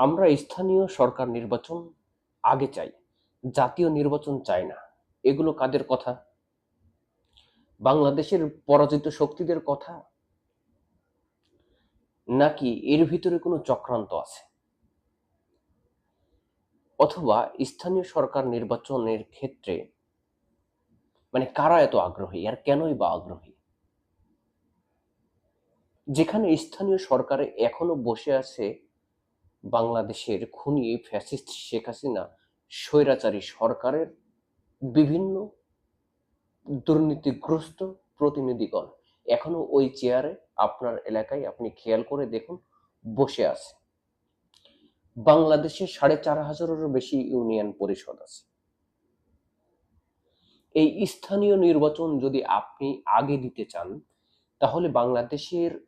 আমরা স্থানীয় সরকার নির্বাচন আগে চাই, জাতীয় নির্বাচন চাই না। এগুলো কাদের কথা? বাংলাদেশের পরাজিত শক্তিদের কথা? নাকি এর ভিতরে কোনো চক্রান্ত আছে? অথবা স্থানীয় সরকার নির্বাচনের ক্ষেত্রে মানে কারা এত আগ্রহী আর কেনই বা আগ্রহী? যেখানে স্থানীয় সরকারে এখনও বসে আছে বাংলাদেশের খুনি ফ্যাসিস্ট শেখ হাসিনা, স্বৈরাচারী সরকারের বিভিন্ন দুর্নীতিগ্রস্ত প্রতিনিধিগণ এখনও ওই চেয়ারে আপনার এলাকায় আপনি খেয়াল করে দেখুন, বসে আছে। বাংলাদেশে সাড়ে চার হাজারেরও বেশি ইউনিয়ন পরিষদ আছে। এই স্থানীয় নির্বাচন যদি আপনি আগে দিতে চান, তাহলে বাংলাদেশের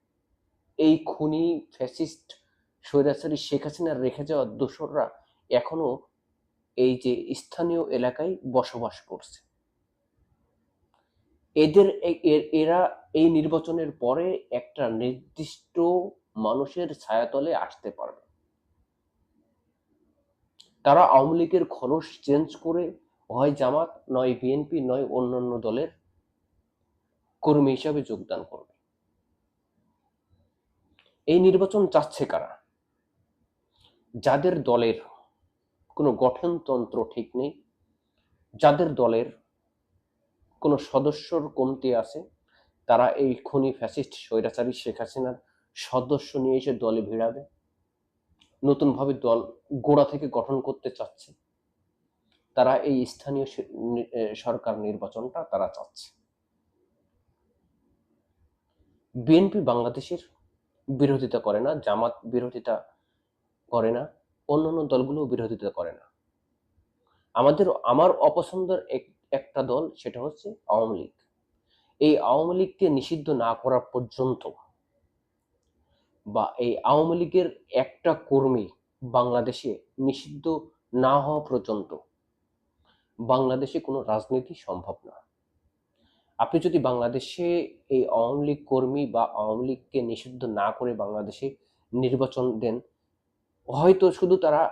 এই খুনি ফ্যাসিস্ট স্বৈরাচারী শেখ হাসিনার রেখে যাওয়া দোসররা এখনও এই যে স্থানীয় এলাকায় বসবাস করছে। এদের এরা এই নির্বাচনের পরে একটা নির্দিষ্ট মানুষের ছায়াতলে আসতে পারবে। তারা আওয়ামী লীগের খরচ চেঞ্জ করে হয় জামাত, নয় বিএনপি, নয় অন্যান্য দলের কর্মী হিসাবে যোগদান করবে। এই নির্বাচন চাচ্ছে কারা? যাদের দলের কোনো গঠনতন্ত্র ঠিক নেই, যাদের দলের কোনো সদস্যর কমতি আছে, তারা এই খুনি ফ্যাসিস্ট স্বৈরাচারী শেখ হাসিনার সদস্য নিয়ে এসে দলে ভিড়াবে, নতুনভাবে দল গোড়া থেকে গঠন করতে চাচ্ছে, তারা এই স্থানীয় সরকার নির্বাচনটা তারা চাচ্ছে। বিএনপি বাংলাদেশের বিরোধিতা করে না, জামাত বিরোধিতা করে না, অন্য অন্য দলগুলো বিরোধিতা করে না। আমাদের, আমার অপছন্দের এক- একটা দল সেটা হচ্ছে আওয়ামী লীগ। এই আওয়ামী লীগকে নিষিদ্ধ না করা পর্যন্ত বা এই আওয়ামী লীগের একটা কর্মী বাংলাদেশে নিষিদ্ধ না হওয়া পর্যন্ত বাংলাদেশে কোনো রাজনীতি সম্ভব না। আপনি যদি বাংলাদেশে এই আওয়ামী লীগ কর্মী বা আওয়ামী লীগকে নিষিদ্ধ না করে বাংলাদেশে নির্বাচন দেন হয়তো শুধু তারা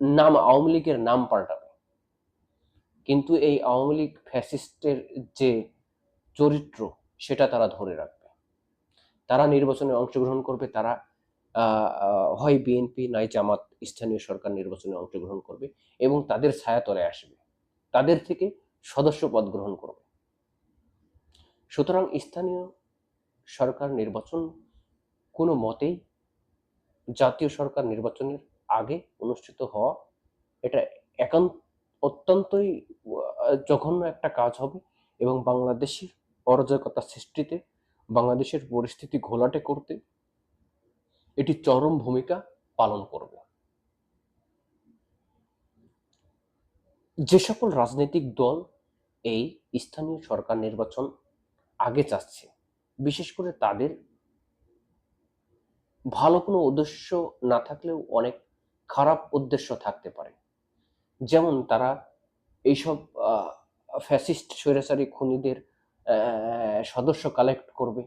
নাম, আওয়ামী লীগের নাম পাল্টাবে। কিন্তু এই আওয়ামী লীগ ফ্যাসিস্টের যে চরিত্র, সেটা তারা ধরে রাখবে। তারা নির্বাচনে অংশগ্রহণ করবে, তারা হয় বিএনপি, নয় জামাত, স্থানীয় সরকার নির্বাচনে অংশগ্রহণ করবে এবং তাদের ছায়াতলে আসবে। তাদের থেকে সদস্য পদ গ্রহণ করবে। সুতরাং স্থানীয় সরকার নির্বাচন কোনো মতেই জাতীয় সরকার নির্বাচনের আগে অনুষ্ঠিত হওয়া, এটা একান্ত, অত্যন্তই জঘন্য একটা কাজ হবে এবং বাংলাদেশের অরাজকতা সৃষ্টিতে, বাংলাদেশের পরিস্থিতি ঘোলাটে করতে এটি চরম ভূমিকা পালন করবে। যে সকল রাজনৈতিক দল এই স্থানীয় সরকার নির্বাচন আগে চাচ্ছে, বিশেষ করে তাদের ভালো কোনো উদ্দেশ্য না থাকলেও অনেক খারাপ উদ্দেশ্য থাকতে পারে। যেমন তারা এইসব ফ্যাসিস্ট, স্বৈরাচারী খুনিদের সদস্য কালেক্ট করবে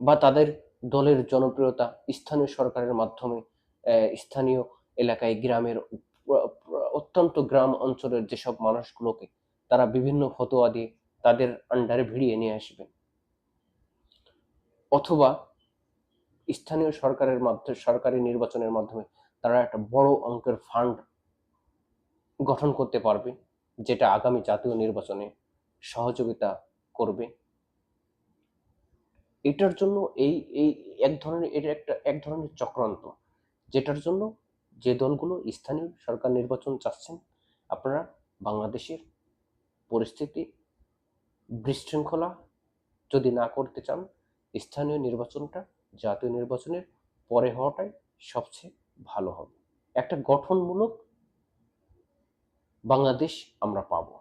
বা তাদের দলের জনপ্রিয়তা স্থানীয় সরকারের মাধ্যমে স্থানীয় এলাকায়, গ্রামের অত্যন্ত গ্রাম অঞ্চলের যেসব মানুষগুলোকে তারা বিভিন্ন ফতোয়া দিয়ে তাদের আন্ডারে ভিড়িয়ে নিয়ে আসবে। অথবা স্থানীয় সরকারের মাধ্যমে, সরকারি নির্বাচনের মাধ্যমে তারা একটা বড় অঙ্কের ফান্ড গঠন করতে পারবে, যেটা আগামী জাতীয় নির্বাচনে সহযোগিতা করবে। এটার জন্য এই এই এক ধরনের, এটা একটা, এক ধরনের চক্রান্ত, যেটার জন্য যে দলগুলো স্থানীয় সরকার নির্বাচন চাচ্ছেন, আপনারা বাংলাদেশের পরিস্থিতি বিশৃঙ্খলা যদি না করতে চান, স্থানীয় নির্বাচনটা জাতীয় নির্বাচনের পরে হওয়াটাই সবচেয়ে ভালো হবে। একটা গঠনমূলক বাংলাদেশ আমরা পাব।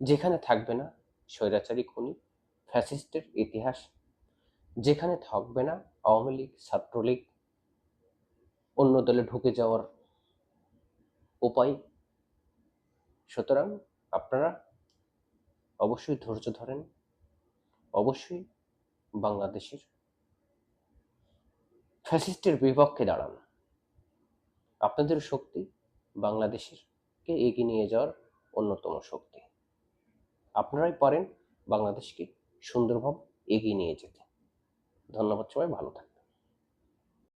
যেখানে থাকবে না স্বৈরাচারী খুনি, ফ্যাসিস্টের ইতিহাস, যেখানে থাকবে না আওয়ামী লীগ, ছাত্রলীগ, অন্য দলে ঢুকে যাওয়ার উপায়। সুতরাং আপনারা অবশ্যই ধৈর্য ধরেন, অবশ্যই বাংলাদেশের ফ্যাসিস্টের বিপক্ষে দাঁড়ান। আপনাদের শক্তি বাংলাদেশের কে এগিয়ে নিয়ে যাওয়ার অন্যতম শক্তি। আপনারাই পারেন বাংলাদেশকে সুন্দরভাবে এগিয়ে নিয়ে যেতে। ধন্যবাদ সবাই, ভালো থাকবেন।